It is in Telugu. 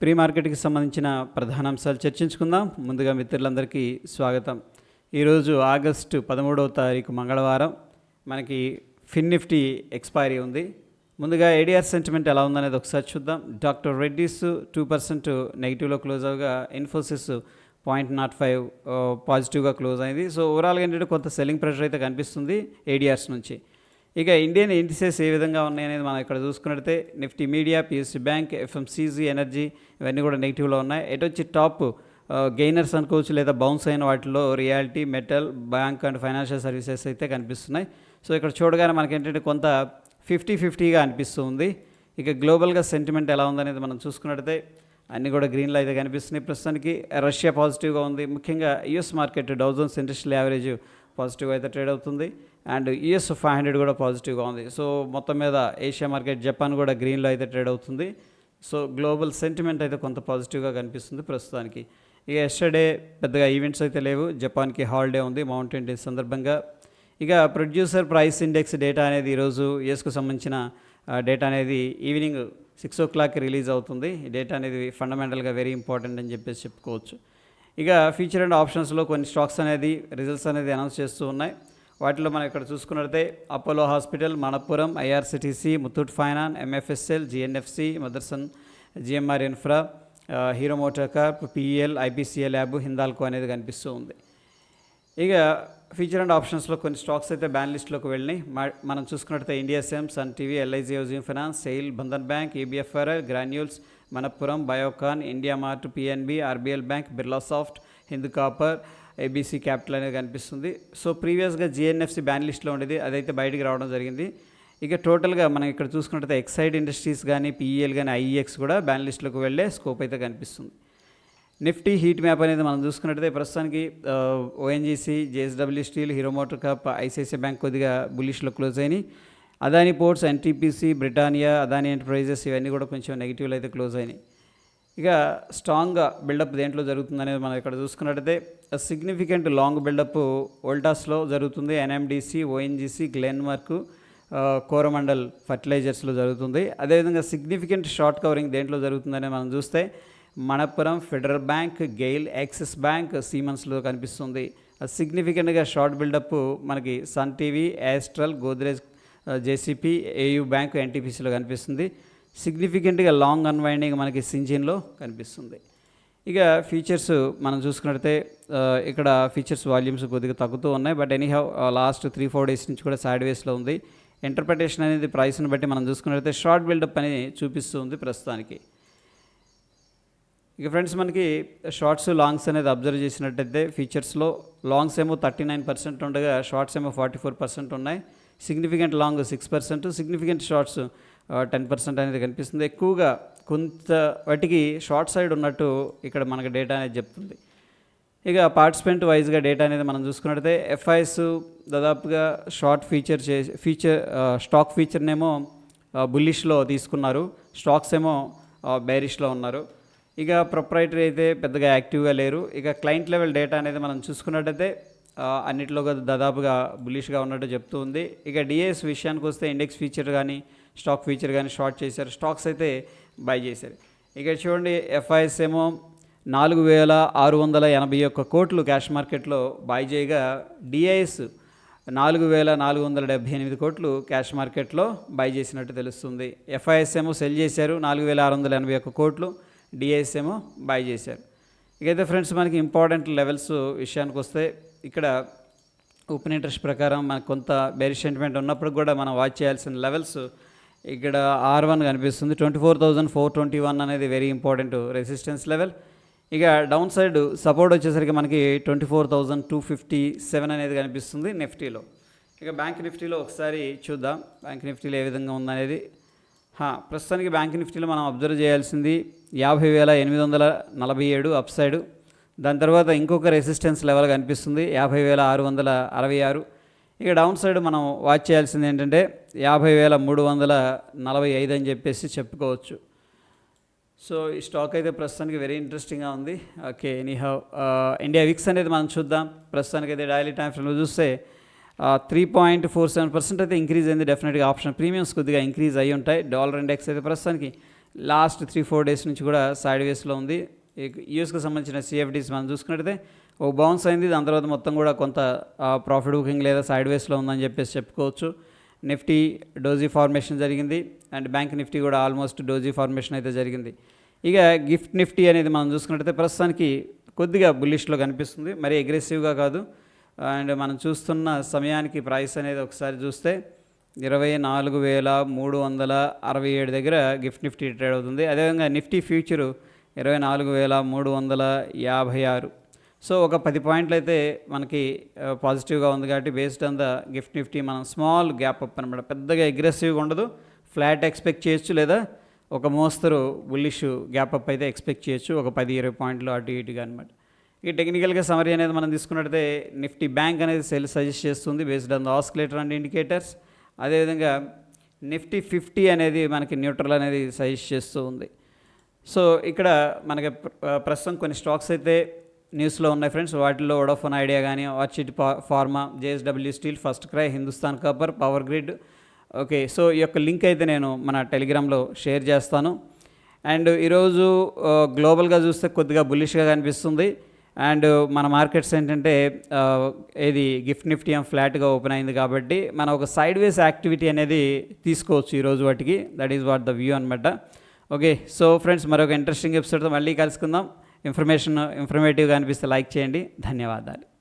ప్రీ మార్కెట్కి సంబంధించిన ప్రధాన అంశాలు చర్చించుకుందాం. ముందుగా మిత్రులందరికీ స్వాగతం. ఈరోజు ఆగస్టు పదమూడవ తారీఖు మంగళవారం మనకి ఫిన్ నిఫ్టీ ఎక్స్పైరీ ఉంది. ముందుగా ఏడిఆర్ సెంటిమెంట్ ఎలా ఉందనేది ఒకసారి చూద్దాం. డాక్టర్ రెడ్డిస్ టూ పర్సెంట్ నెగిటివ్లో క్లోజ్ అవగా ఇన్ఫోసిస్ పాయింట్ నాట్ ఫైవ్ పాజిటివ్గా క్లోజ్ అయింది. సో ఓవరాల్గా ఏంటంటే కొంత సెల్లింగ్ ప్రెషర్ అయితే కనిపిస్తుంది ఏడిఆర్స్ నుంచి. ఇక ఇండియన్ ఇండిసెస్ ఏ విధంగా ఉన్నాయి అనేది మనం ఇక్కడ చూసుకున్నట్లయితే Nifty media PSU bank FMCG energy ఇవన్నీ కూడా నెగిటివ్లో ఉన్నాయి. ఎటు వచ్చి టాప్ గెయినర్స్ అనుకోవచ్చు లేదా బౌన్స్ అయిన వాటిలో realty metal bank and financial services అయితే కనిపిస్తున్నాయి. సో ఇక్కడ చూడగానే మనకి ఏంటంటే కొంత ఫిఫ్టీ ఫిఫ్టీగా అనిపిస్తుంది ఇక గ్లోబల్గా సెంటిమెంట్ ఎలా ఉందనేది మనం చూసుకున్నట్టయితే అన్నీ కూడా గ్రీన్లో అయితే కనిపిస్తున్నాయి. ప్రస్తుతానికి రష్యా పాజిటివ్గా ఉంది. ముఖ్యంగా US market Dow Jones industrial average positive అయితే ట్రేడ్ అవుతుంది. అండ్ యుఎస్ ఫైవ్ హండ్రెడ్ కూడా పాజిటివ్గా ఉంది. సో మొత్తం మీద ఏషియా మార్కెట్ జపాన్ కూడా గ్రీన్లో అయితే ట్రేడ్ అవుతుంది. సో గ్లోబల్ సెంటిమెంట్ అయితే కొంత పాజిటివ్గా కనిపిస్తుంది ప్రస్తుతానికి. ఇక ఎస్టర్డే పెద్దగా ఈవెంట్స్ అయితే లేవు. జపాన్కి హాలిడే ఉంది మౌంటైన్ డే సందర్భంగా. ఇక ప్రొడ్యూసర్ ప్రైస్ ఇండెక్స్ డేటా అనేది ఈరోజు యుఎస్కు సంబంధించిన డేటా అనేది evening six o'clock release అవుతుంది. ఈ డేటా అనేది ఫండమెంటల్గా వెరీ ఇంపార్టెంట్ అని చెప్పేసి చెప్పుకోవచ్చు. ఇక ఫ్యూచర్ అండ్ ఆప్షన్స్లో కొన్ని స్టాక్స్ అనేది రిజల్ట్స్ అనేది అనౌన్స్ చేస్తూ ఉన్నాయి. వాటిలో మనం ఇక్కడ చూసుకున్నట్లయితే Apollo hospital Manappuram IRCTC Muthoot finance MFSL GNFC Motherson GMR infra Hero motor corp PEL IBCL lab Hindalco అనేది కనిపిస్తూ ఉంది. ఇక ఫ్యూచర్ అండ్ ఆప్షన్స్లో కొన్ని స్టాక్స్ అయితే బ్యాన్ లిస్ట్లోకి వెళ్ళినాయి. మా- మనం చూసుకున్నట్లయితే India cem Sun TV LIC housing finance SAIL Bandhan bank ABFRL granules Manappuram Biocon India Mart PNB RBL bank Birla soft Hindu copper ABC capital అనేది కనిపిస్తుంది. సో ప్రీవియస్గా జిఎన్ఎఫ్సి బ్యాన్ లిస్ట్లో ఉండేది. అదైతే బయటికి రావడం జరిగింది. ఇక టోటల్గా మనం ఇక్కడ చూసుకున్నట్లయితే ఎక్సైడ్ ఇండస్ట్రీస్ కానీ పీఈఎల్ కానీ ఐఈఎక్స్ కూడా బ్యాన్ లిస్టులకు వెళ్ళే స్కోప్ అయితే కనిపిస్తుంది. నిఫ్టీ హీట్ మ్యాప్ అనేది మనం చూసుకున్నట్టయితే ప్రస్తుతానికి ONGC JSW steel Hero motor corp ICICI bank కొద్దిగా బులిష్లో క్లోజ్ అయినాయి. Adani ports NTPC Britannia Adani enterprises ఇవన్నీ కూడా కొంచెం నెగిటివ్లు అయితే క్లోజ్ అయినాయి. ఇక స్ట్రాంగ్గా బిల్డప్ దేంట్లో జరుగుతుంది అనేది మనం ఇక్కడ చూసుకున్నట్టయితే సిగ్నిఫికెంట్ లాంగ్ బిల్డప్ ఓల్టాస్లో జరుగుతుంది ఎన్ఎండిసి ఓఎన్జీసీ గ్లెన్మార్క్ కోరమండల్ ఫర్టిలైజర్స్లో జరుగుతుంది. అదేవిధంగా సిగ్నిఫికెంట్ షార్ట్ కవరింగ్ దేంట్లో జరుగుతుందనే మనం చూస్తే Manappuram federal bank GAIL axis bank సీమన్స్లో కనిపిస్తుంది. సిగ్నిఫికెంట్గా షార్ట్ బిల్డప్ మనకి Sun TV Astral Godrej JCP AU bank ఎన్టీపీసీలో కనిపిస్తుంది. సిగ్నిఫికెంట్గా లాంగ్ అన్వైండింగ్ మనకి సింజిన్లో కనిపిస్తుంది. ఇక ఫీచర్స్ మనం చూసుకున్నట్టయితే ఇక్కడ ఫీచర్స్ వాల్యూమ్స్ కొద్దిగా తగ్గుతూ ఉన్నాయి. But anyhow last three four days నుంచి కూడా సైడ్ వేస్లో ఉంది. ఇంటర్ప్రిటేషన్ అనేది ప్రైస్ని బట్టి మనం చూసుకున్నట్టయితే షార్ట్ బిల్డప్ అని చూపిస్తూ ఉంది ప్రస్తుతానికి. ఇక ఫ్రెండ్స్ మనకి షార్ట్స్ లాంగ్స్ అనేది అబ్జర్వ్ చేసినట్టయితే ఫీచర్స్లో లాంగ్స్ ఏమో థర్టీ నైన్ పర్సెంట్ ఉండగా షార్ట్స్ ఏమో ఫార్టీ ఫోర్ పర్సెంట్ ఉన్నాయి. Significant long six percent significant shorts ten percent అనేది కనిపిస్తుంది. ఎక్కువగా కొంత వాటికి షార్ట్ సైడ్ ఉన్నట్టు ఇక్కడ మనకు డేటా అనేది చెప్తుంది. ఇక పార్టిసిపెంట్ వైజ్గా డేటా అనేది మనం చూసుకున్నట్టయితే ఎఫ్ఐఎస్ దాదాపుగా షార్ట్ ఫీచర్ చే ఫీచర్ స్టాక్ ఫీచర్నేమో బుల్లిష్లో తీసుకున్నారు. స్టాక్స్ ఏమో బేరిష్లో ఉన్నారు. ఇక ప్రొప్రైటరీ అయితే పెద్దగా యాక్టివ్గా లేరు. ఇక క్లయింట్ లెవెల్ డేటా అనేది మనం చూసుకున్నట్టయితే అన్నిట్లో దాదాపుగా బులిష్గా ఉన్నట్టు చెప్తూ ఉంది. ఇక డిఎస్ విషయానికి వస్తే ఇండెక్స్ ఫీచర్ కానీ స్టాక్ ఫీచర్ కానీ షార్ట్ చేశారు. స్టాక్స్ అయితే బై చేశారు. ఇక చూడండి ఎఫ్ఐఎస్ ఏమో నాలుగు వేల ఆరు వందల ఎనభై ఒక్క కోట్లు క్యాష్ మార్కెట్లో బై చేయగా డిఐఎస్ నాలుగు వేల నాలుగు వందల డెబ్బై ఎనిమిది కోట్లు క్యాష్ మార్కెట్లో బై చేసినట్టు తెలుస్తుంది. ఎఫ్ఐఎస్ ఏమో సెల్ చేశారు నాలుగు వేల ఆరు వందల ఎనభై ఒక్క కోట్లు డిఐఎస్ ఏమో బై చేశారు. ఇకైతే ఫ్రెండ్స్ మనకి ఇంపార్టెంట్ లెవెల్స్ విషయానికి వస్తే ఇక్కడ ఓపెన్ ఇంట్రెస్ట్ ప్రకారం మనకు కొంత బెరీ సెంటిమెంట్ ఉన్నప్పుడు కూడా మనం వాచ్ చేయాల్సిన లెవెల్స్ ఇక్కడ ఆర్ వన్ కనిపిస్తుంది. Twenty four thousand four twenty one అనేది వెరీ ఇంపార్టెంట్ రెసిస్టెన్స్ లెవెల్ ఇక డౌన్ సైడ్ సపోర్ట్ వచ్చేసరికి మనకి twenty four thousand two fifty seven అనేది కనిపిస్తుంది నిఫ్టీలో. ఇక బ్యాంక్ నిఫ్టీలో ఒకసారి చూద్దాం. బ్యాంక్ నిఫ్టీలో ఏ విధంగా ఉందనేది. ప్రస్తుతానికి బ్యాంక్ నిఫ్టీలో మనం అబ్జర్వ్ చేయాల్సింది యాభై వేల ఎనిమిది వందల నలభై ఏడు అప్ సైడు దాని తర్వాత ఇంకొక రెసిస్టెన్స్ లెవెల్ కనిపిస్తుంది యాభై వేల ఆరు వందల అరవై ఆరు. ఇక డౌన్ సైడ్ మనం వాచ్ చేయాల్సింది ఏంటంటే యాభై వేల మూడు వందల నలభై ఐదు అని చెప్పేసి చెప్పుకోవచ్చు. సో ఈ స్టాక్ అయితే ప్రస్తుతానికి వెరీ ఇంట్రెస్టింగ్గా ఉంది. ఓకే ఎనీహౌ ఇండియా విక్స్ అనేది మనం చూద్దాం. ప్రస్తుతానికి అయితే డైలీ టైం ఫ్రేమ్లో చూస్తే three point four seven percent అయితే ఇంక్రీజ్ అయింది. డెఫినెట్గా ఆప్షన్ ప్రీమియమ్స్ కొద్దిగా ఇంక్రీజ్ అయ్యి ఉంటాయి. డాలర్ ఇండెక్స్ అయితే ప్రస్తుతానికి లాస్ట్ త్రీ ఫోర్ డేస్ నుంచి కూడా సైడ్ వేస్లో ఉంది. యూఎస్కి సంబంధించిన సిఎఫ్డీస్ మనం చూసుకున్నట్టయితే ఓ బౌన్స్ అయింది. దాని తర్వాత మొత్తం కూడా కొంత ప్రాఫిట్ బుకింగ్ లేదా సైడ్ వేస్లో ఉందని చెప్పేసి చెప్పుకోవచ్చు. నిఫ్టీ డోజీ ఫార్మేషన్ జరిగింది. అండ్ బ్యాంక్ నిఫ్టీ కూడా ఆల్మోస్ట్ డోజీ ఫార్మేషన్ అయితే జరిగింది. ఇక గిఫ్ట్ నిఫ్టీ అనేది మనం చూసుకున్నట్టయితే ప్రస్తుతానికి కొద్దిగా బుల్లిష్లో కనిపిస్తుంది. మరి అగ్రెసివ్గా కాదు. అండ్ మనం చూస్తున్న సమయానికి ప్రైస్ అనేది ఒకసారి చూస్తే ఇరవై నాలుగు వేల మూడు వందల అరవై ఏడు దగ్గర గిఫ్ట్ నిఫ్టీ ట్రేడ్ అవుతుంది. అదేవిధంగా నిఫ్టీ ఫ్యూచరు ఇరవై నాలుగు వేల మూడు వందల యాభై ఆరు. సో ఒక పది పాయింట్లు అయితే మనకి పాజిటివ్గా ఉంది కాబట్టి based on the GIFT Nifty మనం స్మాల్ గ్యాప్ అప్ అనమాట. పెద్దగా అగ్రెసివ్గా ఉండదు. ఫ్లాట్ ఎక్స్పెక్ట్ చేయొచ్చు లేదా ఒక మోస్తరు బుల్లిష్ గ్యాప్ అప్ అయితే ఎక్స్పెక్ట్ చేయొచ్చు. ఒక పది ఇరవై పాయింట్లు అటు ఇటుగా అనమాట. ఈ టెక్నికల్గా సమరీ అనేది మనం తీసుకున్నట్టయితే నిఫ్టీ బ్యాంక్ అనేది సెల్ సజెస్ట్ చేస్తుంది based on the oscillator and indicators అదేవిధంగా నిఫ్టీ ఫిఫ్టీ అనేది మనకి న్యూట్రల్ అనేది సజెస్ట్ చేస్తూ ఉంది. సో ఇక్కడ మనకి ప్రస్తుతం కొన్ని స్టాక్స్ అయితే న్యూస్లో ఉన్నాయి ఫ్రెండ్స్. వాటిల్లో వోడాఫోన్ ఐడియా కానీ వాచిట్ pharma JSW steel FirstCry Hindustan copper power grid. Okay so ఈ యొక్క లింక్ అయితే నేను మన టెలిగ్రామ్లో షేర్ చేస్తాను. అండ్ ఈరోజు గ్లోబల్గా చూస్తే కొద్దిగా బుల్లిష్గా కనిపిస్తుంది. అండ్ మన మార్కెట్స్ ఏంటంటే ఇది గిఫ్ట్ నిఫ్టీ ఏం ఫ్లాట్గా ఓపెన్ అయింది కాబట్టి మనం ఒక సైడ్ వేస్ యాక్టివిటీ అనేది తీసుకోవచ్చు ఈరోజు వాటికి. That is what the view అనమాట ఓకే సో ఫ్రెండ్స్ మరొక ఇంట్రెస్టింగ్ ఎపిసోడ్తో మళ్ళీ కలుసుకుందాం. ఇన్ఫర్మేషన్ ఇన్ఫర్మేటివ్గా అనిపిస్తే లైక్ చేయండి. ధన్యవాదాలు.